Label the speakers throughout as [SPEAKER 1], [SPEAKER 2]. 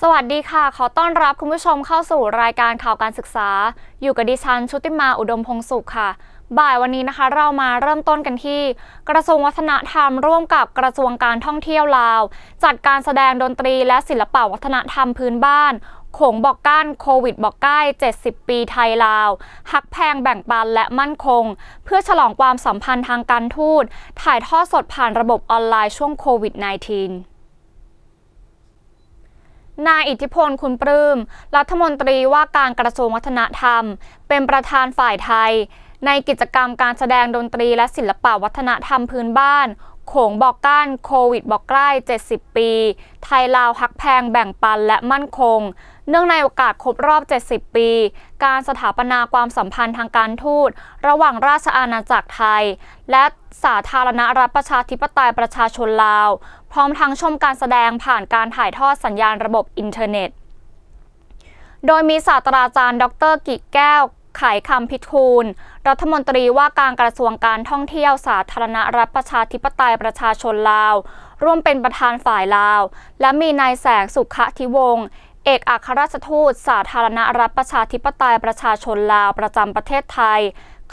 [SPEAKER 1] สวัสดีค่ะ ขอต้อนรับคุณผู้ชมเข้าสู่รายการข่าวการศึกษา อยู่กับดิฉันชุติมาอุดมพงสุขค่ะ บ่ายวันนี้นะคะ เรามาเริ่มต้นกันที่ กระทรวงวัฒนธรรมร่วมกับกระทรวงการท่องเที่ยวลาว จัดการแสดงดนตรีและศิลปวัฒนธรรมพื้นบ้านโขงบอกก้านโควิดบอกใกล้ 70 ปีไทยลาว ฮักแพงแบ่งปันและมั่นคง เพื่อฉลองความสัมพันธ์ทางการทูตถ่ายทอดสดผ่านระบบออนไลน์ช่วงโควิด -19 นายอิทธิพลคุณปลื้ม รัฐมนตรีว่าการกระทรวงวัฒนธรรม เป็นประธานฝ่ายไทย ในกิจกรรมการแสดงดนตรีและศิลปะวัฒนธรรมพื้นบ้าน โขงบอกก้านโควิดบอกใกล้ 70 ปี ไทยลาวฮักแพงแบ่งปันและมั่นคง เนื่องในโอกาสครบรอบ 70 ปี การสถาปนาความสัมพันธ์ทางการทูต ระหว่างราชอาณาจักรไทย และสาธารณรัฐประชาธิปไตยประชาชนลาว พร้อมทั้งชมการแสดงผ่านการถ่ายทอดสัญญาณระบบอินเทอร์เน็ต โดยมีศาสตราจารย์ ดรกิจแก้วไขคำพิทูล รัฐมนตรีว่าการกระทรวงการท่องเที่ยวสาธารณรัฐประชาธิปไตยประชาชนลาว ร่วมเป็นประธานฝ่ายลาว และมีนายแสงสุขทิวงศ์ เอกอัครราชทูต สาธารณรัฐประชาธิปไตยประชาชนลาวประจำประเทศไทย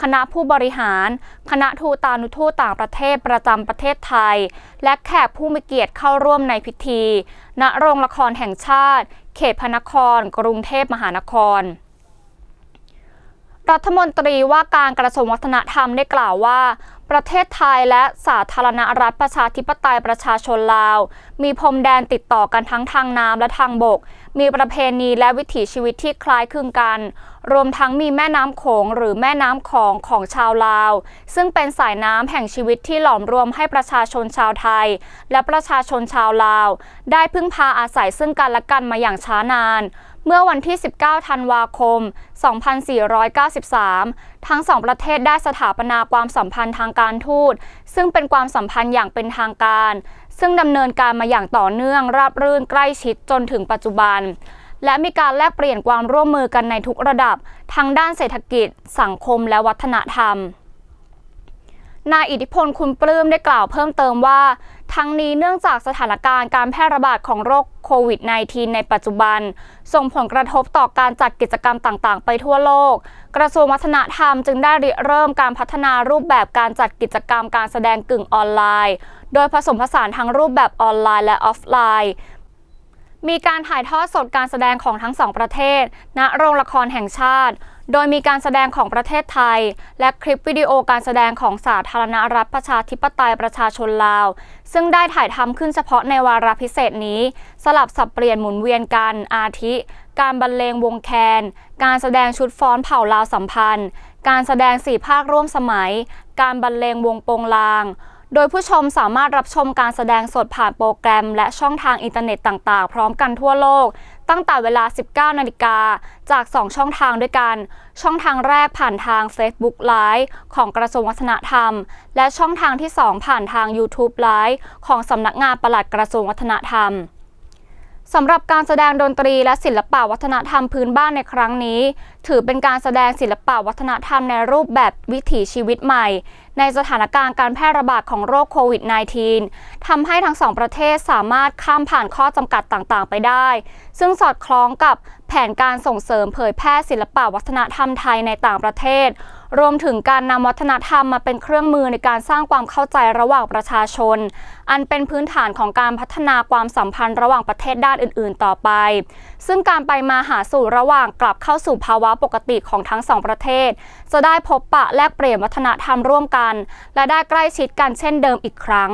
[SPEAKER 1] คณะผู้บริหาร คณะทูตานุทูตต่างประเทศประจำประเทศไทย และแขกผู้มีเกียรติเข้าร่วมในพิธี ณ โรงละครแห่งชาติ เขตพระนคร กรุงเทพมหานครรัฐมนตรีว่าการกระทรวงวัฒนธรรมได้กล่าวว่า ประเทศไทยและสาธารณรัฐประชาธิปไตยประชาชนลาว มีพรมแดนติดต่อกันทั้งทางน้ำและทางบก มีประเพณีและวิถีชีวิตที่คล้ายคลึงกัน รวมทั้งมีแม่น้ำโขงหรือแม่น้ำของของชาวลาว ซึ่งเป็นสายน้ำแห่งชีวิตที่หลอมรวมให้ประชาชนชาวไทย และประชาชนชาวลาว ได้พึ่งพาอาศัยซึ่งกันและกันมาอย่างช้านาน เมื่อวันที่ 19 ธันวาคม 2493 ทั้งสองประเทศได้สถาปนาความสัมพันธ์ทางการทูต ซึ่งเป็นความสัมพันธ์อย่างเป็นทางการ ซึ่งดำเนินการมาอย่างต่อเนื่องราบรื่นใกล้ชิดจนถึงปัจจุบัน และมีการแลกเปลี่ยนความร่วมมือกันในทุกระดับ ทั้งด้านเศรษฐกิจ สังคมและวัฒนธรรมนายอิทธิพลคุณปลื้มได้กล่าวเพิ่มเติมว่า ทั้งนี้เนื่องจากสถานการณ์การแพร่ระบาดของโรคโควิด -19 ในปัจจุบัน ส่งผลกระทบต่อการจัดกิจกรรมต่างๆ ไปทั่วโลก กระทรวงวัฒนธรรมจึงได้ริเริ่มการพัฒนารูปแบบการจัดกิจกรรมการแสดงกึ่งออนไลน์ โดยผสมผสานทั้งรูปแบบออนไลน์และออฟไลน์ มีการถ่ายทอดสดการแสดงของทั้งสองประเทศ ณ โรงละครแห่งชาติ โดยมีการแสดงของประเทศไทย และคลิปวิดีโอการแสดงของสาธารณรัฐประชาธิปไตยประชาชนลาว ซึ่งได้ถ่ายทำขึ้นเฉพาะในวาระพิเศษนี้ สลับสับเปลี่ยนหมุนเวียนกันอาทิ การบรรเลงวงแคน การแสดงชุดฟ้อนเผ่าลาวสัมพันธ์ การแสดงสี่ภาคร่วมสมัย การบรรเลงวงโปงลาง โดยผู้ชมสามารถรับชมการแสดงสดผ่านโปรแกรม และช่องทางอินเทอร์เน็ตต่างๆ พร้อมกันทั่วโลก ตั้งแต่เวลา 19 นาฬิกา จาก 2 ช่องทางด้วยกัน ช่องทางแรกผ่านทาง Facebook Live ของกระทรวงวัฒนธรรม และช่องทางที่ 2 ผ่านทาง YouTube Live ของสำนักงานปลัดกระทรวงวัฒนธรรม สำหรับการแสดงดนตรีและศิลปะวัฒนธรรมพื้นบ้านในครั้งนี้ ถือเป็นการแสดงศิลปะวัฒนธรรมในรูปแบบวิถีชีวิตใหม่ ในสถานการณ์การแพร่ระบาดของโรคโควิด -19 ทำให้ทั้งสองประเทศสามารถข้ามผ่านข้อจำกัดต่างๆ ไปได้ ซึ่งสอดคล้องกับแผนการส่งเสริมเผยแพร่ศิลปะวัฒนธรรมไทยในต่างประเทศ รวมถึงการนำวัฒนธรรมมาเป็นเครื่องมือในการสร้างความเข้าใจระหว่างประชาชน อันเป็นพื้นฐานของการพัฒนาความสัมพันธ์ระหว่างประเทศด้านอื่น ๆ ต่อไป ซึ่งการไปมาหาสู่ระหว่างกลับเข้าสู่ภาวะปกติของทั้งสองประเทศ จะได้พบปะแลกเปลี่ยนวัฒนธรรมร่วมกัน และได้ใกล้ชิดกันเช่นเดิมอีกครั้ง